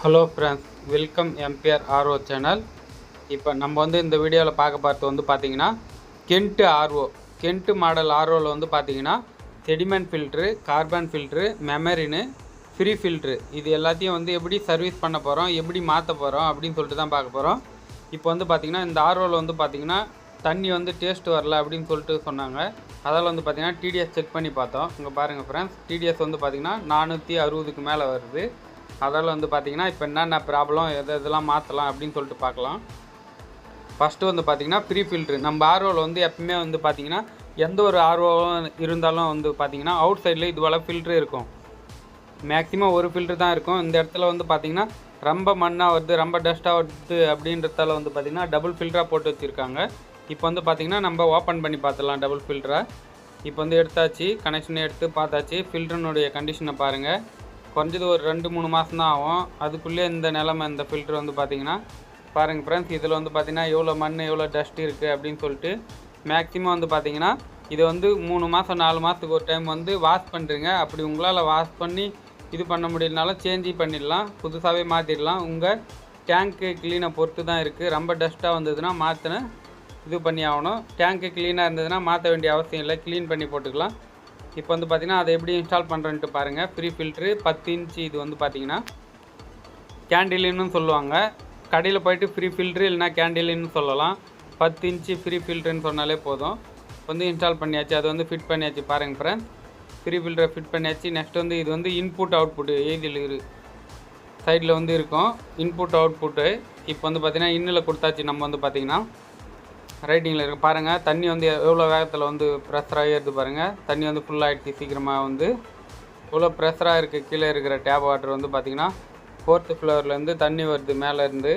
Hello friends welcome MPR RO channel இப்போ நம்ம வந்து இந்த வீடியோவில் பார்க்க பார்த்து வந்து பார்த்தீங்கன்னா கென்ட்டு ஆர்ஓ கென்ட்டு மாடல் ஆர்ஓவில் வந்து பார்த்தீங்கன்னா செடிமெண்ட் ஃபில்ட்ரு கார்பன் ஃபில்ட்ரு மெமரின்னு ஃப்ரீ ஃபில்ட்ரு இது எல்லாத்தையும் வந்து எப்படி சர்வீஸ் பண்ண போகிறோம் எப்படி மாற்ற போகிறோம் அப்படின்னு சொல்லிட்டு தான் பார்க்க போகிறோம் இப்போ வந்து பார்த்திங்கன்னா இந்த ஆர்ஓவில் வந்து பார்த்திங்கன்னா தண்ணி வந்து டேஸ்ட் வரல அப்படின்னு சொல்லிட்டு சொன்னாங்க. அதால் வந்து பார்த்திங்கன்னா டிடிஎஸ் செக் பண்ணி பார்த்தோம். இங்கே பாருங்கள் ஃப்ரெண்ட்ஸ் டிடிஎஸ் வந்து பார்த்திங்கன்னா நானூற்றி அறுபதுக்கு மேலே வருது. அதில் வந்து பார்த்தீங்கன்னா இப்போ என்னென்ன ப்ராப்ளம் எது எதெல்லாம் மாற்றலாம் அப்படின்னு சொல்லிட்டு பார்க்கலாம் ஃபஸ்ட்டு வந்து பார்த்தீங்கன்னா ப்ரீ ஃபில்ட்ரு நம்ம ஆர்ஓவில் வந்து எப்பவுமே வந்து பார்த்தீங்கன்னா எந்த ஒரு ஆர்ஓவும் இருந்தாலும் வந்து பார்த்தீங்கன்னா அவுட் சைடில் இது போல் ஃபில்ட்ரு இருக்கும். மேக்ஸிமம் ஒரு ஃபில்ட்ரு தான் இருக்கும். இந்த இடத்துல வந்து பார்த்தீங்கன்னா ரொம்ப மண்ணாக வருது ரொம்ப டஸ்ட்டாக வருது அப்படின்றதால வந்து பார்த்திங்கன்னா டபுள் ஃபில்டராக போட்டு வச்சுருக்காங்க. இப்போ வந்து பார்த்தீங்கன்னா நம்ம ஓப்பன் பண்ணி பார்த்துடலாம் டபுள் ஃபில்டரை இப்போ வந்து எடுத்தாச்சு கனெக்ஷன் எடுத்து பார்த்தாச்சு ஃபில்டர்னுடைய கண்டிஷனை பாருங்கள் குறைஞ்சது ஒரு ரெண்டு மூணு மாதம் தான் ஆகும். அதுக்குள்ளே இந்த நிலமை இந்த ஃபில்டர் வந்து பார்த்திங்கன்னா பாருங்கள் ஃப்ரெண்ட்ஸ் இதில் வந்து பார்த்திங்கன்னா எவ்வளோ மண் எவ்வளோ டஸ்ட் இருக்குது அப்படின்னு சொல்லிட்டு மேக்ஸிமம் வந்து பார்த்திங்கன்னா இதை வந்து மூணு மாதம் நாலு மாதத்துக்கு ஒரு டைம் வந்து வாஷ் பண்ணுறீங்க அப்படி உங்களால் வாஷ் பண்ணி இது பண்ண முடியலனாலும் சேஞ்சு பண்ணிடலாம். புதுசாகவே மாற்றிடலாம் உங்கள் டேங்க்கு க்ளீனை பொறுத்து தான் இருக்குது ரொம்ப டஸ்ட்டாக வந்ததுன்னா மாற்றின இது பண்ணி ஆகணும். டேங்க்கு க்ளீனாக இருந்ததுன்னா மாற்ற வேண்டிய அவசியம் இல்லை. க்ளீன் பண்ணி போட்டுக்கலாம். இப்போ வந்து பார்த்திங்கன்னா அதை எப்படி இன்ஸ்டால் பண்ணுறேன்ட்டு பாருங்கள் ஃப்ரீ ஃபில்ட்ரு பத்து இன்ச்சு இது வந்து பார்த்திங்கன்னா கேண்டிலின்னு சொல்லுவாங்க. கடையில் போயிட்டு ஃப்ரீ ஃபில்ட்ரு இல்லைனா கேண்டிலின்னு சொல்லலாம். பத்து இன்ச்சு ஃப்ரீ ஃபில்ட்ருன்னு சொன்னாலே போதும். வந்து இன்ஸ்டால் பண்ணியாச்சு. அது வந்து ஃபிட் பண்ணியாச்சு பாருங்கள் ஃப்ரெண்ட்ஸ் ஃப்ரீ ஃபில்டரை ஃபிட் பண்ணியாச்சு. நெக்ஸ்ட் வந்து இது வந்து இன்புட் அவுட்புட்டு ஏதில் இரு சைடில் வந்து இருக்கும். இன்புட் அவுட்புட்டு இப்போ வந்து பார்த்திங்கன்னா இன்னில் கொடுத்தாச்சு. நம்ம வந்து பார்த்திங்கன்னா ரைட்டிங்கில் இருக்குது பாருங்கள் தண்ணி வந்து எவ்வளோ வேகத்தில் வந்து ப்ரெஷராக ஏறுது பாருங்கள் தண்ணி வந்து ஃபுல்லாகிடுச்சு சீக்கிரமாக வந்து. இவ்வளோ ப்ரெஷராக இருக்குது கீழே இருக்கிற டேப் வாட்டர் வந்து பார்த்திங்கன்னா ஃபோர்த்து ஃப்ளோர்லேருந்து தண்ணி வருது மேலேருந்து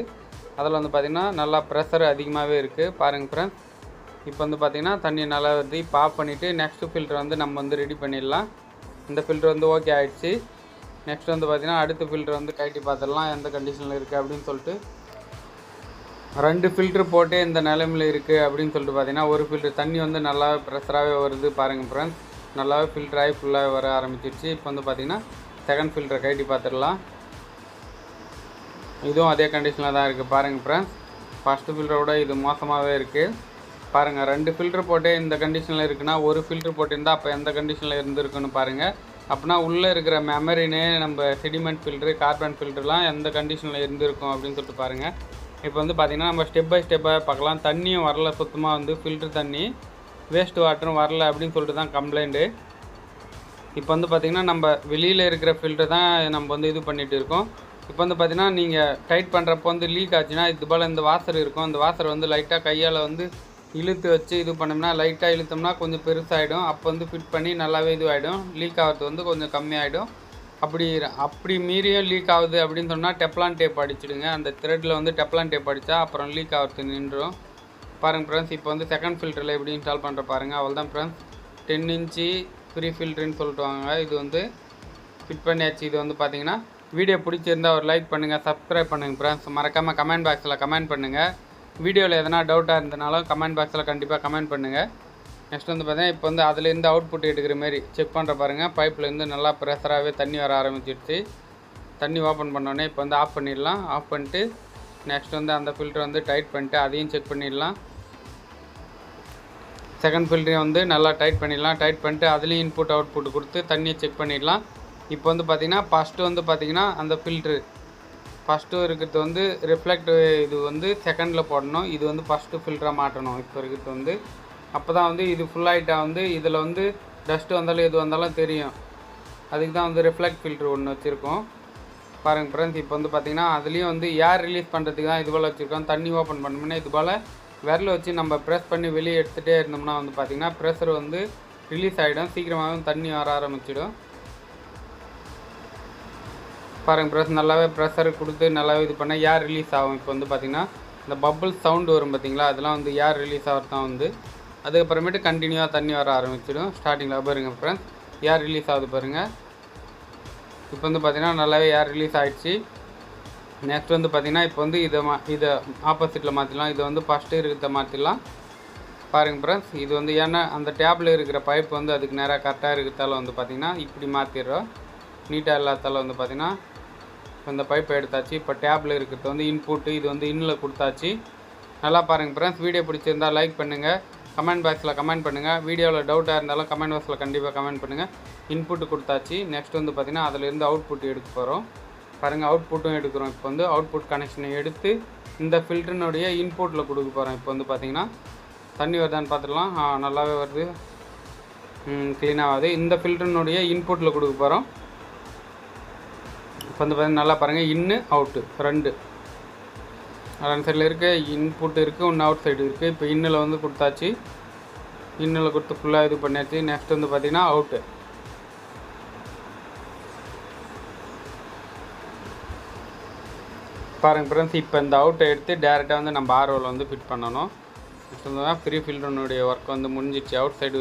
அதில் வந்து பார்த்திங்கன்னா நல்லா ப்ரெஷர் அதிகமாகவே இருக்குது பாருங்கள் ஃப்ரெண்ட்ஸ் இப்போ வந்து பார்த்திங்கன்னா தண்ணி நல்லா வருது. இப்போ ஆஃப் பண்ணிவிட்டு நெக்ஸ்ட்டு ஃபில்டர் வந்து நம்ம வந்து ரெடி பண்ணிடலாம். இந்த ஃபில்டர் வந்து ஓகே ஆகிடுச்சு நெக்ஸ்ட் வந்து பார்த்திங்கன்னா அடுத்த ஃபில்டர் வந்து கழட்டி பார்த்துடலாம். எந்த கண்டிஷனில் இருக்குது அப்படின்னு சொல்லிட்டு ரெண்டு ஃபில்ட்ரு போட்டே இந்த நிலைமையில் இருக்குது அப்படின்னு சொல்லிட்டு பார்த்தீங்கன்னா ஒரு ஃபில்ட்ரு தண்ணி வந்து நல்லா ப்ரெஷராகவே வருது பாருங்கள் ஃப்ரெண்ட்ஸ் நல்லாவே ஃபில்டர் ஆகி ஃபுல்லாக வர ஆரம்பிச்சிருச்சு. இப்போ வந்து பார்த்திங்கன்னா செகண்ட் ஃபில்டரை கட்டி பார்த்துடலாம். இதுவும் அதே கண்டிஷனில் தான் இருக்குது பாருங்கள் ஃப்ரெண்ட்ஸ் ஃபஸ்ட்டு ஃபில்டரோட இது மோசமாகவே இருக்குது பாருங்கள் ரெண்டு ஃபில்ட்ரு போட்டே இந்த கண்டிஷனில் இருக்குன்னா ஒரு ஃபில்ட்ரு போட்டிருந்தால் அப்போ எந்த கண்டிஷனில் இருந்திருக்குன்னு பாருங்கள் அப்படின்னா உள்ளே இருக்கிற மெமரினே நம்ம செடிமெண்ட் ஃபில்ட்ரு கார்பன் ஃபில்ட்ருலாம் எந்த கண்டிஷனில் இருந்திருக்கும் அப்படின்னு சொல்லிட்டு பாருங்கள் இப்போ வந்து பார்த்திங்கன்னா நம்ம ஸ்டெப் பை ஸ்டெப்பாக பார்க்கலாம். தண்ணியும் வரல சுத்தமாக வந்து ஃபில்ட்ரு தண்ணி. வேஸ்ட் வாட்டரும் வரல அப்படின்னு சொல்லிட்டு தான் கம்ப்ளைண்ட்டு இப்போ வந்து பார்த்திங்கன்னா நம்ம வெளியில் இருக்கிற ஃபில்டர் தான் நம்ம வந்து இது பண்ணிகிட்டு இருக்கோம். இப்போ வந்து பார்த்திங்கன்னா நீங்கள் டைட் பண்ணுறப்போ வந்து லீக் ஆச்சுன்னா இது போல் இந்த வாசர் இருக்கும். அந்த வாசர் வந்து லைட்டாக கையால் வந்து இழுத்து வச்சு இது பண்ணோம்னா லைட்டாக இழுத்தோம்னா கொஞ்சம் பெருசாகிடும் அப்போ வந்து ஃபிட் பண்ணி நல்லாவே இதுவாகிடும் லீக் ஆகிறது வந்து கொஞ்சம் கம்மியாகிடும் அப்படி அப்படி மீறியும் லீக் ஆகுது அப்படின்னு சொன்னால் டெப்லான் டேப் அடிச்சிடுங்க. அந்த த்ரெட்டில் வந்து டெப்லான் டேப் அடித்தா அப்புறம் லீக் ஆகிறது நின்றும் பாருங்கள் ஃப்ரெண்ட்ஸ் இப்போ வந்து செகண்ட் ஃபில்டரில் எப்படி இன்ஸ்டால் பண்ணுற பாருங்கள் அவள் தான் ஃப்ரெண்ட்ஸ் டென் இன்ச்சு ஃப்ரீ ஃபில்ட்ருன்னு சொல்லிட்டு வாங்க. இது வந்து ஃபிட் பண்ணியாச்சு. இது வந்து பார்த்தீங்கன்னா வீடியோ பிடிச்சிருந்தா ஒரு லைக் பண்ணுங்கள் சப்ஸ்கிரைப் பண்ணுங்கள் ஃப்ரெண்ட்ஸ் மறக்காமல் கமெண்ட் பாக்ஸில் கமெண்ட் பண்ணுங்கள் வீடியோவில் எதனா டவுட்டாக இருந்தனாலும் கமெண்ட் பாக்ஸில் கண்டிப்பாக கமெண்ட் பண்ணுங்கள் நெக்ஸ்ட் வந்து பார்த்தீங்கன்னா இப்போ வந்து அதுலேருந்து அவுட்புட் எடுக்கிற மாரி செக் பண்ணுற பாருங்கள் பைப்லேருந்து நல்லா ப்ரெஷராகவே தண்ணி வர ஆரம்பிச்சிடுச்சு தண்ணி ஓப்பன் பண்ணோடனே இப்போ வந்து ஆஃப் பண்ணிடலாம். ஆஃப் பண்ணிட்டு நெக்ஸ்ட் வந்து அந்த ஃபில்டர் வந்து டைட் பண்ணிட்டு அதையும் செக் பண்ணிடலாம். செகண்ட் ஃபில்டரையும் வந்து நல்லா டைட் பண்ணிடலாம். டைட் பண்ணிட்டு அதுலேயும் இன்புட் அவுட்புட் கொடுத்து தண்ணியை செக் பண்ணிடலாம். இப்போ வந்து பார்த்திங்கன்னா ஃபஸ்ட்டு வந்து பார்த்திங்கன்னா அந்த ஃபில்ட்ரு ஃபஸ்ட்டு இருக்கிறது வந்து ரிஃப்ளெக்ட் இது வந்து செகண்டில் போடணும். இது வந்து ஃபஸ்ட்டு ஃபில்டராக மாட்டணும் இப்போ இருக்கிறது வந்து அப்போ தான் வந்து இது ஃபுல்லாகிட்டா வந்து இதில் வந்து டஸ்ட்டு வந்தாலும் எது வந்தாலும் தெரியும். அதுக்கு தான் வந்து ரிஃப்ளெக்ட் ஃபில்ட்ரு ஒன்று வச்சுருக்கோம். பாருங்கள் ஃப்ரெண்ட்ஸ் இப்போ வந்து பார்த்திங்கன்னா அதுலேயும் வந்து ஏர் ரிலீஸ் பண்ணுறதுக்கு தான் இது போல் வச்சுருக்கோம். தண்ணி ஓப்பன் பண்ணோம்னா இது போல் விரல வச்சு நம்ம ப்ரெஸ் பண்ணி வெளியே எடுத்துகிட்டே இருந்தோம்னா வந்து பார்த்திங்கன்னா ப்ரெஷர் வந்து ரிலீஸ் ஆகிடும் சீக்கிரமாகவும் தண்ணி வர ஆரம்பிச்சிடும். பாருங்கள் ப்ரெஸ் நல்லாவே ப்ரெஷர் கொடுத்து நல்லாவே இது பண்ணால் ஏர் ரிலீஸ் ஆகும். இப்போ வந்து பார்த்திங்கன்னா இந்த பப்புள் சவுண்டு வரும் பார்த்திங்களா அதெல்லாம் வந்து ஏர் ரிலீஸ் ஆகிறது தான் வந்து. அதுக்கப்புறமேட்டு கண்டினியூவாக தண்ணி வர ஆரம்பிச்சிடும். ஸ்டார்டிங்கில் பாருங்கள் ஃப்ரெண்ட்ஸ் ஏர் ரிலீஸ் ஆகுது பாருங்கள் இப்போ வந்து பார்த்திங்கன்னா நல்லாவே ஏர் ரிலீஸ் ஆகிடுச்சு நெக்ஸ்ட் வந்து பார்த்திங்கன்னா இப்போ வந்து இதை மா இதை ஆப்போசிட்டில் மாற்றிடலாம் இதை வந்து ஃபஸ்ட்டு இருக்கிறத மாற்றிடலாம் பாருங்கள் ஃப்ரெண்ட்ஸ் இது வந்து ஏன்னா அந்த டேப்பில் இருக்கிற பைப் வந்து அதுக்கு நேராக கரெக்டாக இருக்கிறதால வந்து பார்த்திங்கன்னா இப்படி மாற்றிடுறோம் நீட்டாக இல்லாதால வந்து பார்த்திங்கன்னா இந்த பைப்பை எடுத்தாச்சு. இப்போ டேப்பில் இருக்கிறது வந்து இன்புட்டு இது வந்து இன்னில் கொடுத்தாச்சு. நல்லா பாருங்கள் ஃப்ரெண்ட்ஸ் வீடியோ பிடிச்சிருந்தா லைக் பண்ணுங்கள் கமெண்ட் பாக்ஸில் கமெண்ட் பண்ணுங்கள் வீடியோவில் டவுட்டாக இருந்தாலும் கமெண்ட் பாக்ஸில் கண்டிப்பாக கமெண்ட் பண்ணுங்கள் இன்புட் கொடுத்தாச்சு. நெக்ஸ்ட் வந்து பார்த்திங்கன்னா அதிலேருந்து அவுட்புட் எடுக்க போகிறோம் பாருங்கள் அவுட்புட்டும் எடுக்கிறோம். இப்போ வந்து அவுட்புட் கனெக்ஷனை எடுத்து இந்த ஃபில்டர்னுடைய இன்புட்டில் கொடுக்க போகிறோம் இப்போ வந்து பார்த்திங்கன்னா தண்ணி வருதான்னு பார்த்துடலாம். நல்லாவே வருது. க்ளீனாக இந்த ஃபில்டர்னுடைய இன்புட்டில் கொடுக்க போகிறோம் இப்போ வந்து பார்த்தீங்கன்னா நல்லா பாருங்கள் இன்னு அவுட்டு ரெண்டு. ரெண்டு சைடில் இருக்க இன்புட் இருக்குது ஒன்று அவுட் சைடு இருக்குது இப்போ இன்னில் வந்து கொடுத்தாச்சு. இன்னில் கொடுத்து ஃபுல்லாக இது பண்ணியாச்சு. நெக்ஸ்ட் வந்து பார்த்திங்கன்னா அவுட்டு பாருங்க ஃப்ரெண்ட்ஸ் இப்போ இந்த அவுட்டை எடுத்து டேரெக்டாக வந்து நம்ம ஆர்ஓவில் வந்து ஃபிட் பண்ணணும். ஃப்ரீ ஃபில்டர்னுடைய ஒர்க் வந்து முடிஞ்சிச்சு. அவுட் சைடு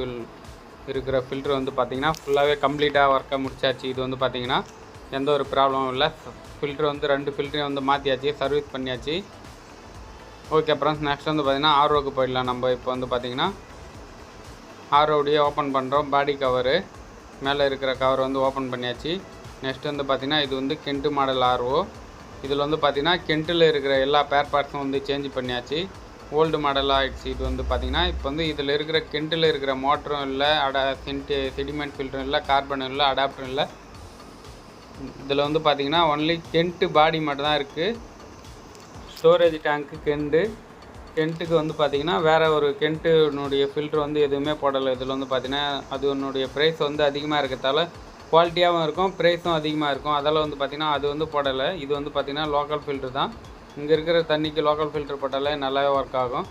இருக்கிற ஃபில்டர் வந்து பார்த்திங்கன்னா ஃபுல்லாகவே கம்ப்ளீட்டாக ஒர்க்கை முடிச்சாச்சு. இது வந்து பார்த்திங்கன்னா எந்த ஒரு ப்ராப்ளமும் இல்லை. ஃபில்டர் வந்து ரெண்டு ஃபில்டரையும் வந்து மாற்றியாச்சு சர்வீஸ் பண்ணியாச்சு. ஓகே ஃப்ரெண்ட்ஸ் நெக்ஸ்ட் வந்து பார்த்திங்கன்னா ஆர்ஓக்கு போயிடலாம். நம்ம இப்போ வந்து பார்த்திங்கன்னா ஆர்ஓடைய ஓப்பன் பண்ணுறோம் பாடி கவரு மேலே இருக்கிற கவர் வந்து ஓப்பன் பண்ணியாச்சு. நெக்ஸ்ட் வந்து பார்த்திங்கன்னா இது வந்து கென்ட்டு மாடல் ஆர்ஓ இதில் வந்து பார்த்திங்கன்னா கென்ட்டில் இருக்கிற எல்லா பேர் பார்ட்ஸும் வந்து சேஞ்ச் பண்ணியாச்சு. ஓல்டு மாடலாக ஆகிடுச்சு இது வந்து பார்த்திங்கன்னா இப்போ வந்து இதில் இருக்கிற கென்ட்டில் இருக்கிற மோட்டரும் இல்லை அடா சென்டி செடிமெண்ட் ஃபில்டரும் இல்லை கார்பனும் இல்லை அடாப்டரும் இல்லை. இதில் வந்து பார்த்திங்கன்னா ஒன்லி கென்ட்டு பாடி மட்டும் தான் இருக்குது ஸ்டோரேஜ் டேங்க்கு கெண்டு கெண்ட்டுக்கு வந்து பார்த்திங்கன்னா வேறு ஒரு கெண்ட்டுனுடைய ஃபில்ட்ரு வந்து எதுவுமே போடலை. இதில் வந்து பார்த்திங்கன்னா அதனுடைய ப்ரைஸ் வந்து அதிகமாக இருக்கிறதால குவாலிட்டியாகவும் இருக்கும் ப்ரைஸும் அதிகமாக இருக்கும். அதெல்லாம் வந்து பார்த்திங்கன்னா அது வந்து போடலை. இது வந்து பார்த்திங்கன்னா லோக்கல் ஃபில்ட்ரு தான். இங்கே இருக்கிற தண்ணிக்கு லோக்கல் ஃபில்டர் போட்டாலே நல்லாவே ஒர்க் ஆகும்.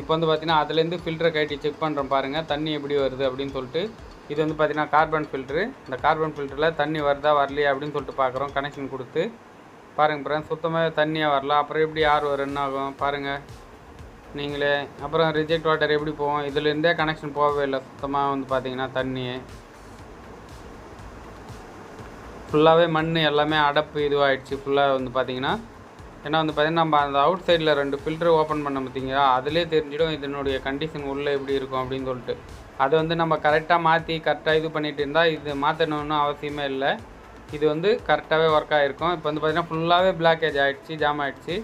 இப்போ வந்து பார்த்திங்கன்னா அதுலேருந்து ஃபில்டரை கட்டி செக் பண்ணுறோம் பாருங்கள் தண்ணி எப்படி வருது அப்படின்னு சொல்லிட்டு. இது வந்து பார்த்திங்கன்னா கார்பன் ஃபில்ட்ரு இந்த கார்பன் ஃபில்டரில் தண்ணி வருதா வரலையா அப்படின்னு சொல்லிட்டு பார்க்குறோம் கனெக்ஷன் கொடுத்து. பாருங்கள் ஃப்ரெண்ட்ஸ் சுத்தமாக தண்ணியாக வரல. அப்புறம் எப்படி ஆர் ரன் ஆகும்? பாருங்கள் நீங்களே. அப்புறம் ரிஜெக்ட் வாட்டர் எப்படி போகும்? இதுலேருந்தே கனெக்ஷன் போகவே இல்லை. சுத்தமாக வந்து பார்த்தீங்கன்னா தண்ணி. ஃபுல்லாகவே மண் எல்லாமே அடப்பு இதுவாகிடுச்சு ஃபுல்லாக வந்து பார்த்தீங்கன்னா ஏன்னா வந்து பார்த்தீங்கன்னா நம்ம அந்த அவுட் சைடில் ரெண்டு ஃபில்டர் ஓப்பன் பண்ண பார்த்தீங்களா? அதிலே தெரிஞ்சிடும் இதனுடைய கண்டிஷன் உள்ளே எப்படி இருக்கும் அப்படின்னு சொல்லிட்டு. அதை வந்து நம்ம கரெக்டாக மாற்றி கரெக்டாக இது பண்ணிகிட்டு இருந்தால் இது மாற்றணும்னு அவசியமே இல்லை. இது வந்து கரெக்டாகவே ஒர்க் ஆகிருக்கும் இப்போ வந்து பார்த்தீங்கன்னா ஃபுல்லாகவே பிளாக்கேஜ் ஆகிடுச்சு ஜாம் ஆகிடுச்சு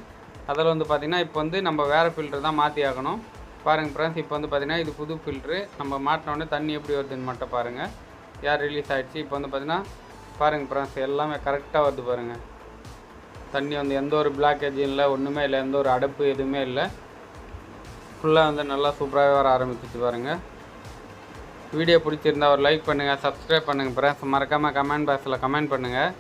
அதில் வந்து பார்த்திங்கன்னா இப்போ வந்து நம்ம வேறு ஃபில்ட்ரு தான் மாற்றி ஆகணும். பாருங்கள் ஃப்ரெண்ட்ஸ் இப்போ வந்து பார்த்திங்கன்னா இது புது ஃபில்ட்ரு நம்ம மாட்டினோடனே தண்ணி எப்படி வருதுன்னு மட்டும் பாருங்கள் யார் ரிலீஸ் ஆகிடுச்சு இப்போ வந்து பார்த்திங்கன்னா பாருங்கள் ஃப்ரெண்ட்ஸ் எல்லாமே கரெக்டாக வருது பாருங்கள் தண்ணி வந்து எந்த ஒரு பிளாக்கேஜும் இல்லை ஒன்றுமே இல்லை எந்த ஒரு அடைப்பு எதுவுமே இல்லை. ஃபுல்லாக வந்து நல்லா சூப்பராகவே வர ஆரம்பிச்சிச்சு பாருங்கள் வீடியோ பிடிச்சிருந்தா ஒரு லைக் பண்ணுங்கள் சப்ஸ்கிரைப் பண்ணுங்கள் ஃப்ரெண்ட்ஸ் மறக்காமல் கமெண்ட் பாக்ஸில் கமெண்ட் பண்ணுங்கள்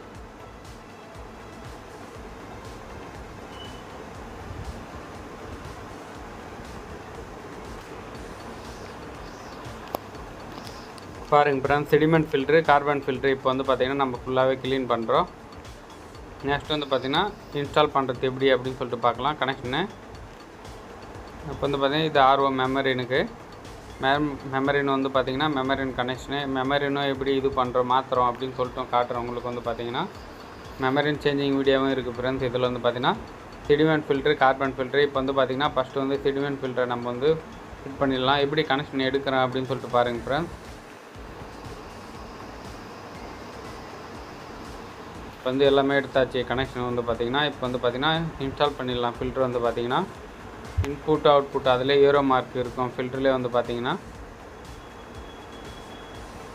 பாருங்க friends sediment filter carbon filter இப்போ வந்து பார்த்திங்கன்னா நம்ம ஃபுல்லாகவே க்ளீன் பண்ணுறோம் நெக்ஸ்ட் வந்து பார்த்திங்கன்னா இன்ஸ்டால் பண்ணுறது எப்படி அப்படின்னு சொல்லிட்டு பார்க்கலாம் கனெக்ஷனு இப்போ வந்து பார்த்திங்கன்னா இது ஆர்வம் மெமரினுக்கு மெம் மெமரின் வந்து பார்த்திங்கன்னா மெமரின் கனெக்ஷனு மெமரினும் எப்படி இது பண்ணுறோம் மாற்றுறோம் அப்படின்னு சொல்லிட்டு காட்டுறவங்களுக்கு வந்து பார்த்திங்கன்னா மெமரின் சேஞ்சிங் வீடியோவும் இருக்குது ஃப்ரெண்ட்ஸ் இதில் வந்து பார்த்திங்கன்னா செடிமெண்ட் ஃபில்ட்ரு கார்பன் ஃபில்ட்ரு இப்போ வந்து பார்த்திங்கன்னா ஃபஸ்ட்டு வந்து செடிமெண்ட் ஃபில்டரை நம்ம வந்து ஃபிட் பண்ணிடலாம். எப்படி கனெக்ஷன் எடுக்கிறோம் அப்படின்னு சொல்லிட்டு பாருங்கள் ஃப்ரெண்ட்ஸ் இப்போ வந்து எல்லாமே எடுத்தாச்சு. கனெக்ஷன் வந்து பார்த்திங்கன்னா இப்போ வந்து பார்த்திங்கன்னா இன்ஸ்டால் பண்ணிடலாம். ஃபில்ட்ரு வந்து பார்த்திங்கன்னா இன்புட் அவுட்புட் அதிலே ஏரோ மார்க் இருக்கும். ஃபில்டர்லேயே வந்து பார்த்தீங்கன்னா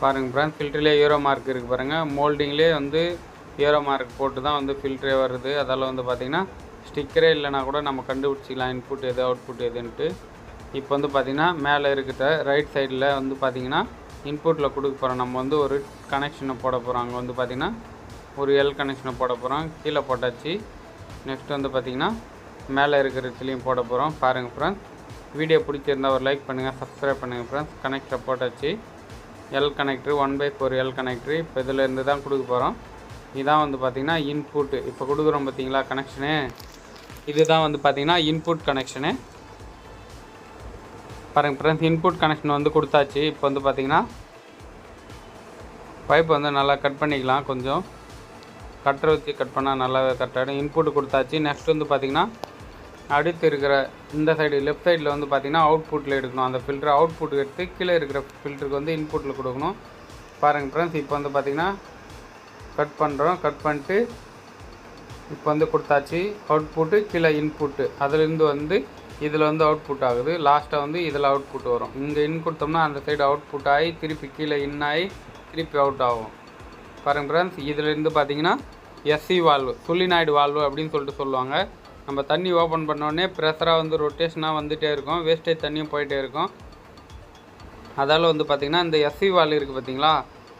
பாருங்கள் ஃப்ரெண்ட்ஸ் ஃபில்டர்லேயே ஏரோ மார்க் இருக்குது பாருங்கள் மோல்டிங்லேயே வந்து ஏரோ மார்க் போட்டு தான் வந்து ஃபில்டரே வருது. அதால் வந்து பார்த்திங்கன்னா ஸ்டிக்கரே இல்லைனா கூட நம்ம கண்டுபிடிச்சிக்கலாம். இன்புட் எது அவுட்புட் எதுன்ட்டு இப்போ வந்து பார்த்திங்கன்னா மேலே இருக்கிற ரைட் சைடில் வந்து பார்த்திங்கன்னா இன்புட்டில் கொடுக்க போகிறோம் நம்ம வந்து ஒரு கனெக்ஷனை போட போகிறோம் அங்கே வந்து பார்த்திங்கன்னா ஒரு எல் கனெக்ஷனை போட போகிறோம் கீழே போட்டாச்சு. நெக்ஸ்ட் வந்து பார்த்திங்கன்னா மேலே இருக்கிற இதுலேயும் போட போகிறோம். பாருங்கள் ஃப்ரெண்ட்ஸ் வீடியோ பிடிச்சிருந்தா ஒரு லைக் பண்ணுங்கள் சப்ஸ்கிரைப் பண்ணுங்கள் ஃப்ரெண்ட்ஸ் கனெக்டர் போட்டாச்சு L connector one by four L connector இப்போ இதில் இருந்து தான் கொடுக்க போகிறோம் இதான் வந்து பார்த்திங்கன்னா இன்புட்டு இப்போ கொடுக்குறோம் பார்த்தீங்களா கனெக்ஷனு இதுதான் வந்து பார்த்திங்கன்னா இன்புட் கனெக்ஷனு பாருங்கள் ஃப்ரெண்ட்ஸ் இன்புட் கனெக்ஷன் வந்து கொடுத்தாச்சு. இப்போ வந்து பார்த்திங்கன்னா பைப் வந்து நல்லா கட் பண்ணிக்கலாம் கொஞ்சம். கட்டரை வச்சு கட் பண்ணால் நல்லாவே கரெக்டாகிடும் இன்புட் கொடுத்தாச்சு. நெக்ஸ்ட் வந்து பார்த்திங்கன்னா அடுத்து இருக்கிற இந்த சைடு லெஃப்ட் சைடில் வந்து பார்த்திங்கன்னா அவுட்புட்டில் எடுக்கணும். அந்த ஃபில்டர் அவுட்புட் எடுத்து கீழே இருக்கிற ஃபில்டருக்கு வந்து இன்புட்டில் கொடுக்கணும். பாருங்கள் ஃப்ரெண்ட்ஸ் இப்போ வந்து பார்த்திங்கன்னா கட் பண்ணுறோம் கட் பண்ணிட்டு இப்போ வந்து கொடுத்தாச்சு. அவுட்புட்டு கீழே இன்புட்டு அதுலேருந்து வந்து இதில் வந்து அவுட்புட் ஆகுது. லாஸ்ட்டாக வந்து இதில் அவுட்புட் வரும். இங்கே இன் கொடுத்தோம்னா அந்த சைடு அவுட்புட் ஆகி திருப்பி கீழே இன் ஆகி திருப்பி அவுட் ஆகும். பாருங்க ஃப்ரெண்ட்ஸ் இதுலேருந்து பார்த்தீங்கன்னா எஸ்சி வால்வு சுள்ளிநாயுடு வால்வு அப்படின்னு சொல்லிட்டு சொல்லுவாங்க. நம்ம தண்ணி ஓப்பன் பண்ணோடனே ப்ரெஷராக வந்து ரொட்டேஷனாக வந்துகிட்டே இருக்கும். வேஸ்டேஜ் தண்ணியும் போயிட்டே இருக்கும். அதால் வந்து பார்த்திங்கன்னா இந்த எஸ்சி வால் இருக்குது பார்த்தீங்களா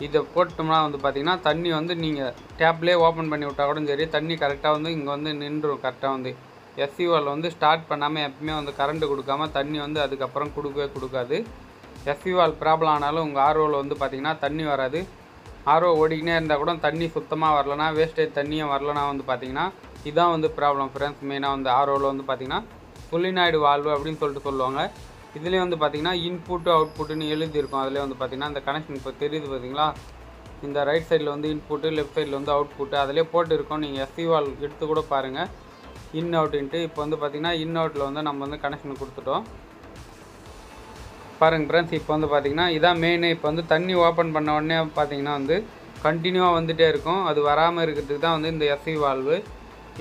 இதை போட்டோம்னா வந்து பார்த்திங்கன்னா தண்ணி வந்து நீங்கள் டேப்லேயே ஓப்பன் பண்ணி விட்டால் கூட சரி தண்ணி கரெக்டாக வந்து இங்கே வந்து நின்றுடும் கரெக்டாக வந்து. எஸ்சி வால் வந்து ஸ்டார்ட் பண்ணாமல் எப்பவுமே வந்து கரண்ட்டு கொடுக்காம தண்ணி வந்து அதுக்கப்புறம் கொடுக்கவே கொடுக்காது. எஸ்சி வால் ப்ராப்ளம் ஆனாலும் உங்கள் ஆர்ஓவில் வந்து பார்த்திங்கன்னா தண்ணி வராது. ஆர்ஓ ஓடிக்கினே இருந்தால் கூட தண்ணி சுத்தமாக வரலனா வேஸ்டேஜ் தண்ணியும் வரலனா வந்து பார்த்திங்கன்னா இதான் வந்து ப்ராப்ளம் ஃப்ரெண்ட்ஸ் மெயினாக வந்து ஆர்ஓவில் வந்து பார்த்திங்கன்னா புள்ளிநாயுடு வால்வு அப்படின்னு சொல்லிட்டு சொல்லுவாங்க. இதுலேயே வந்து பார்த்திங்கன்னா இன்புட்டு அவுட்புட்டுன்னு எழுதியிருக்கும் அதிலே வந்து பார்த்திங்கன்னா இந்த கனெக்ஷன் இப்போ தெரியுது பார்த்தீங்களா இந்த ரைட் சைடில் வந்து இன்புட்டு லெஃப்ட் சைடில் வந்து அவுட்புட்டு அதிலே போட்டுருக்கோம் நீங்கள் எஸ்சி வால் எடுத்து கூட பாருங்கள் இன் அவுட்டுன்ட்டு இப்போ வந்து பார்த்திங்கன்னா இன் அவுட்டில் வந்து நம்ம வந்து கனெக்ஷன் கொடுத்துட்டோம். பாருங்கள் ஃப்ரெண்ட்ஸ் இப்போ வந்து பார்த்தீங்கன்னா இதான் மெயின் இப்போ வந்து தண்ணி ஓப்பன் பண்ண உடனே பார்த்தீங்கன்னா வந்து கண்டினியூவாக வந்துகிட்டே இருக்கும். அது வராமல் இருக்கிறதுக்கு தான் வந்து இந்த எஸ்சி வால்வு.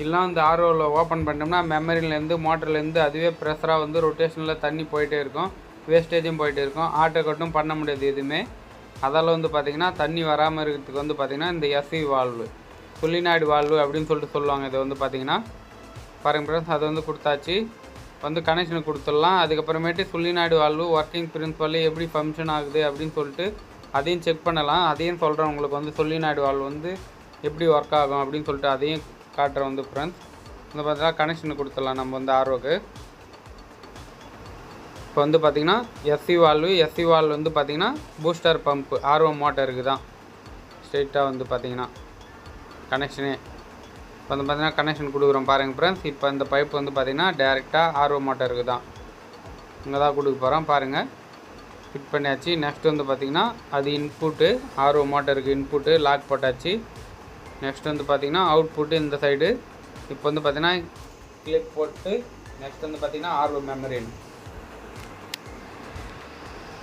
இல்லைனா இந்த ஆர்ஓவில் ஓப்பன் பண்ணோம்னா மெமரியிலேருந்து மோட்டர்லேருந்து அதுவே ப்ரெஷராக வந்து ரொட்டேஷனில் தண்ணி போயிட்டே இருக்கும். வேஸ்டேஜும் போயிட்டே இருக்கும். ஆட்டோ கட்டும் பண்ண முடியாது எதுவுமே. அதால் வந்து பார்த்திங்கன்னா தண்ணி வராமல் இருக்கிறதுக்கு வந்து பார்த்திங்கன்னா இந்த எஸ்இ வால்வு புள்ளிநாடு வால்வு அப்படின்னு சொல்லிட்டு சொல்லுவாங்க. இதை வந்து பார்த்திங்கன்னா பாருங்க ஃப்ரெண்ட்ஸ் அதை வந்து கொடுத்தாச்சு. வந்து கனெக்ஷன் கொடுத்துடலாம். அதுக்கப்புறமேட்டு சுள்ளிநாடு வால்வு ஒர்க்கிங் பிரின்ஸ்பல் எப்படி ஃபங்க்ஷன் ஆகுது அப்படின்னு சொல்லிட்டு அதையும் செக் பண்ணலாம். அதையும் சொல்கிறேன் உங்களுக்கு வந்து சொல்லிநாடு வால்வு வந்து எப்படி ஒர்க் ஆகும் அப்படின்னு சொல்லிட்டு அதையும் காட்டுறேன் வந்து ஃப்ரெண்ட்ஸ் வந்து பார்த்தீங்கன்னா கனெக்ஷன் கொடுத்துடலாம் நம்ம வந்து ஆர்ஓக்கு இப்போ வந்து பார்த்திங்கன்னா எஸ்சி வால்வு எஸ்சி வால் வந்து பார்த்திங்கன்னா பூஸ்டர் பம்ப்பு ஆர்ஓ மோட்டருக்கு தான் ஸ்ட்ரெயிட்டாக வந்து பார்த்திங்கன்னா கனெக்ஷனே இப்போ வந்து பார்த்திங்கன்னா கனெக்ஷன் கொடுக்குறோம் பாருங்கள் ஃப்ரெண்ட்ஸ் இப்போ இந்த பைப் வந்து பார்த்திங்கன்னா டேரெக்டாக ஆர்ஓ மோட்டருக்கு தான் இங்கே தான் கொடுக்க போகிறோம் பாருங்கள் ஃபிட் பண்ணியாச்சு. நெக்ஸ்ட் வந்து பார்த்திங்கன்னா அது இன்புட்டு ஆர்ஓ மோட்டருக்கு இன்புட்டு லாக் போட்டாச்சு. நெக்ஸ்ட் வந்து பார்த்திங்கன்னா அவுட்புட்டு இந்த சைடு இப்போ வந்து பார்த்திங்கன்னா கிளிப் போட்டு நெக்ஸ்ட் வந்து பார்த்திங்கன்னா ஆர்ஓ மெமரின்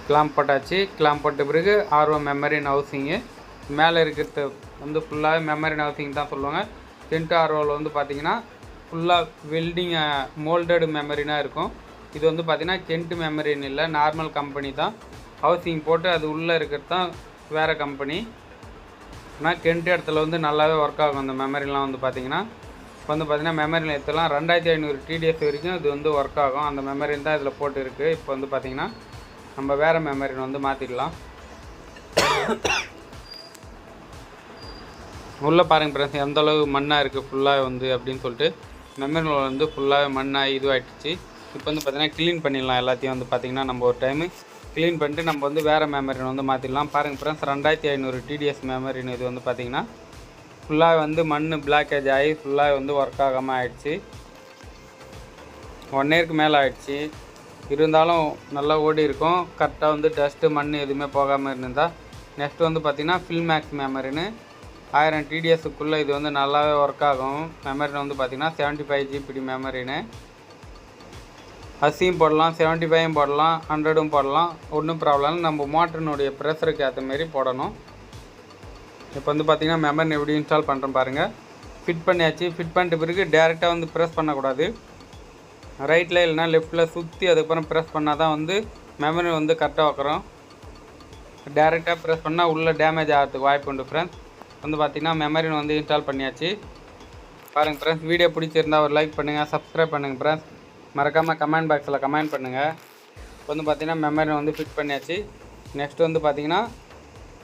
கிளாம்ப் போட்டாச்சு. கிளாம்ப் போட்ட பிறகு ஆர்ஓ மெமரின் ஹவுசிங்கு மேலே இருக்கிறது வந்து ஃபுல்லாகவே மெமரின் ஹவுசிங் தான் சொல்லுவாங்க. டென்ட் ஆர்ஓவில் வந்து பார்த்தீங்கன்னா ஃபுல்லாக வெல்டிங் மோல்டடு மெமரினாக இருக்கும். இது வந்து பார்த்தீங்கன்னா டென்ட் மெமரின்னு இல்லை நார்மல் கம்பெனி தான். ஹவுசிங் போட்டு அது உள்ளே இருக்கிறது தான் வேறு கம்பெனி ஆனால் கென்ட் இடத்துல வந்து நல்லாவே ஒர்க் ஆகும். அந்த மெமரிலாம் வந்து பார்த்தீங்கன்னா இப்போ வந்து பார்த்தீங்கன்னா மெமரியில் நிலையத்தெல்லாம் ரெண்டாயிரத்தி ஐநூறு டிடிஎஸ் வரைக்கும் இது வந்து ஒர்க் ஆகும். அந்த மெமரின் தான் இதில் போட்டு இருக்குது இப்போ வந்து பார்த்தீங்கன்னா நம்ம வேறு மெமரின் வந்து மாற்றிடலாம் உள்ளே பாருங்க ஃப்ரெண்ட்ஸ் எந்தளவு மண்ணாக இருக்குது ஃபுல்லாக வந்து அப்படின்னு சொல்லிட்டு மெமரியில் வந்து ஃபுல்லாகவே மண்ணாக இதுவாகிடுச்சு இப்போ வந்து பார்த்திங்கன்னா க்ளீன் பண்ணிடலாம். எல்லாத்தையும் வந்து பார்த்திங்கன்னா நம்ம ஒரு டைமு க்ளீன் பண்ணிட்டு நம்ம வந்து வேறு மெமரின் வந்து மாற்றிடலாம் பாருங்கள் ஃப்ரெண்ட்ஸ் ரெண்டாயிரத்தி ஐநூறு டிடிஎஸ் மெமரின் இது வந்து பார்த்திங்கன்னா ஃபுல்லாக வந்து மண் பிளாக்கேஜ் ஆகி ஃபுல்லாக வந்து ஒர்க் ஆகாமல் ஆயிடுச்சு. ஒன் இயருக்கு மேலே ஆயிடுச்சு. இருந்தாலும் நல்லா ஓடி இருக்கும். கரெக்டாக வந்து டஸ்ட்டு மண் எதுவுமே போகாமல் இருந்தால் நெக்ஸ்ட் வந்து பார்த்திங்கன்னா ஃபில்மேக்ஸ் மெமரின்னு ஆயிரம் டிடிஎஸ்க்குள்ளே இது வந்து நல்லாவே ஒர்க் ஆகும். மெமரின்னு வந்து பார்த்திங்கன்னா seventy five G P D மெமரின்னு அஸ்ஸியும் போடலாம் செவன்ட்டி ஃபைவும் போடலாம் ஹண்ட்ரடும் போடலாம். ஒன்றும் ப்ராப்ளம் இல்லை. நம்ம மோட்டரினுடைய ப்ரெஷருக்கு ஏற்ற மாரி போடணும். இப்போ வந்து பார்த்திங்கன்னா மெமரி எப்படி இன்ஸ்டால் பண்ணுறோம் பாருங்கள் ஃபிட் பண்ணியாச்சு. ஃபிட் பண்ணிட்ட பிறகு டேரெக்டாக வந்து ப்ரெஸ் பண்ணக்கூடாது. ரைட்டில் இல்லைனா லெஃப்ட்டில் சுற்றி அதுக்கப்புறம் ப்ரெஸ் பண்ணால் தான் வந்து மெமரி வந்து கரெக்டாக வைக்கிறோம். டேரெக்டாக ப்ரெஸ் பண்ணால் உள்ளே டேமேஜ் ஆகிறதுக்கு வாய்ப்பு உண்டு ஃப்ரெண்ட்ஸ் வந்து பார்த்திங்கன்னா மெமரின் வந்து இன்ஸ்டால் பண்ணியாச்சு. பாருங்கள் ஃப்ரெண்ட்ஸ் வீடியோ பிடிச்சிருந்தா ஒரு லைக் பண்ணுங்கள் சப்ஸ்கிரைப் பண்ணுங்கள் ஃப்ரெண்ட்ஸ் மறக்காமல் கமெண்ட் பாக்ஸில் கமெண்ட் பண்ணுங்கள் இப்போ வந்து பார்த்திங்கன்னா மெமரி வந்து ஃபிட் பண்ணியாச்சு. நெக்ஸ்ட் வந்து பார்த்திங்கன்னா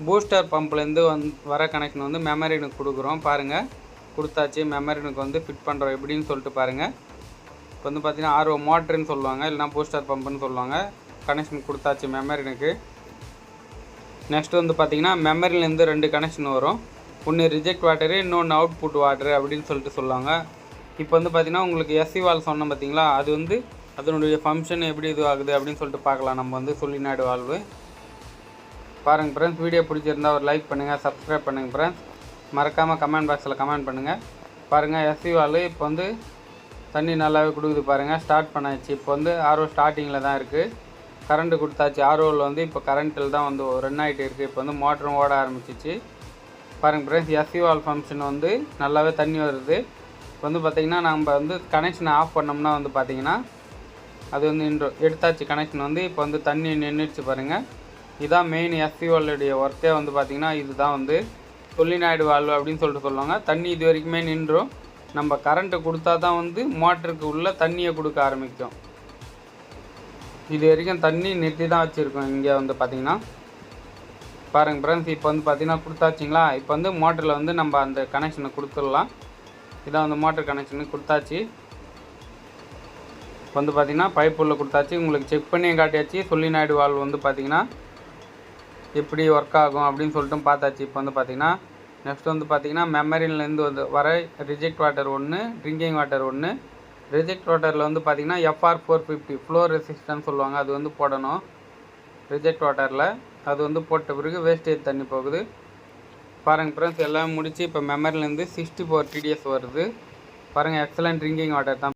பூஸ்டர் பம்ப்லேருந்து வந்து வர கனெக்ஷன் வந்து மெமரினுக்கு கொடுக்குறோம். பாருங்கள் கொடுத்தாச்சு. மெமரினுக்கு வந்து ஃபிட் பண்ணுறோம் எப்படின்னு சொல்லிட்டு பாருங்கள் இப்போ வந்து பார்த்திங்கன்னா ஆர்ஓ மோட்ருன்னு சொல்லுவாங்க. இல்லைனா பூஸ்டர் பம்புன்னு சொல்லுவாங்க. கனெக்ஷன் கொடுத்தாச்சு மெமரினுக்கு நெக்ஸ்ட் வந்து பார்த்திங்கன்னா மெமரிலேருந்து ரெண்டு கனெக்ஷன் வரும். ஒன்று ரிஜெக்ட் வாட்டரு இன்னொன்று அவுட்புட் வாட்டரு அப்படின்னு சொல்லிட்டு சொல்லுவாங்க. இப்போ வந்து பார்த்திங்கன்னா உங்களுக்கு எஸ்சி வால் சொன்னோம் பார்த்தீங்களா அது வந்து அதனுடைய ஃபங்க்ஷன் எப்படி இது ஆகுது அப்படின்னு சொல்லிட்டு பார்க்கலாம். நம்ம வந்து சொல்லிநாடு வால்வு பாருங்கள் ஃப்ரெண்ட்ஸ் வீடியோ பிடிச்சிருந்தா ஒரு லைக் பண்ணுங்கள் சப்ஸ்கிரைப் பண்ணுங்கள் ஃப்ரெண்ட்ஸ் மறக்காமல் கமெண்ட் பாக்ஸில் கமெண்ட் பண்ணுங்கள் பாருங்கள் எஸ்சி வால் இப்போ வந்து தண்ணி நல்லாவே கொடுக்குது பாருங்கள் ஸ்டார்ட் பண்ணாச்சு. இப்போ வந்து ஆர்ஓ ஸ்டார்டிங்கில் தான் இருக்குது கரண்ட்டு கொடுத்தாச்சு. ஆர்ஓவில் வந்து இப்போ கரண்ட்டில் தான் வந்து ரன் ஆகிட்டு இருக்குது இப்போ வந்து மோட்டரும் ஓட ஆரம்பிச்சிச்சு. பாருங்கள் ஃப்ரெண்ட்ஸ் எஸ்சி வால் ஃபங்க்ஷன் வந்து நல்லாவே தண்ணி வருது. வந்து பார்த்திங்கன்னா நம்ம வந்து கனெக்ஷனை ஆஃப் பண்ணோம்னா வந்து பார்த்திங்கன்னா அது வந்து இன்று எடுத்தாச்சு கனெக்ஷன் வந்து இப்போ வந்து தண்ணி நின்றுச்சு பாருங்கள் இதுதான் மெயின் எஸ்சிஓலுடைய ஒர்க்கே வந்து பார்த்திங்கன்னா இதுதான் வந்து தொல்லிநாயுடு வாழ்வு அப்படின்னு சொல்லிட்டு சொல்லுவாங்க. தண்ணி இது வரைக்குமே நின்றும். நம்ம கரண்ட்டு கொடுத்தா தான் வந்து மோட்டருக்கு உள்ள தண்ணியை கொடுக்க ஆரம்பிக்கும். இது வரைக்கும் தண்ணி நிறுத்தி தான் வச்சுருக்கோம் இங்கே வந்து பார்த்திங்கன்னா பாருங்கள் ஃப்ரெண்ட்ஸ் இப்போ வந்து பார்த்தீங்கன்னா கொடுத்தாச்சிங்களா? இப்போ வந்து மோட்டரில் வந்து நம்ம அந்த கனெக்ஷனை கொடுத்துடலாம். இதான் வந்து மோட்டர் கனெக்ஷனு கொடுத்தாச்சு. வந்து பார்த்திங்கன்னா பைப் உள்ள கொடுத்தாச்சு. உங்களுக்கு செக் பண்ணி காட்டியாச்சு. சொல்லி நாயுடு வந்து பார்த்தீங்கன்னா எப்படி ஒர்க் ஆகும் அப்படின்னு சொல்லிட்டு பார்த்தாச்சு. இப்போ வந்து பார்த்தீங்கன்னா நெக்ஸ்ட் வந்து பார்த்திங்கன்னா மெமரியிலேருந்து வந்து வர ரிஜெக்ட் வாட்டர் ஒன்று ட்ரிங்கிங் வாட்டர் ஒன்று ரிஜெக்ட் வாட்டரில் வந்து பார்த்திங்கன்னா F R four fifty flow resistance சொல்லுவாங்க. அது வந்து போடணும். ரிஜெக்ட் வாட்டரில் அது வந்து போட்ட பிறகு வேஸ்டேஜ் தண்ணி போகுது. பாருங்கள் ஃப்ரெண்ட்ஸ் எல்லாம் முடிச்சு இப்போ மெமரிலேருந்து சிக்ஸ்டி ஃபோர் டிடிஎஸ் வருது. பாருங்கள் எக்ஸலண்ட் ட்ரிங்கிங் வாட்டர் தான்.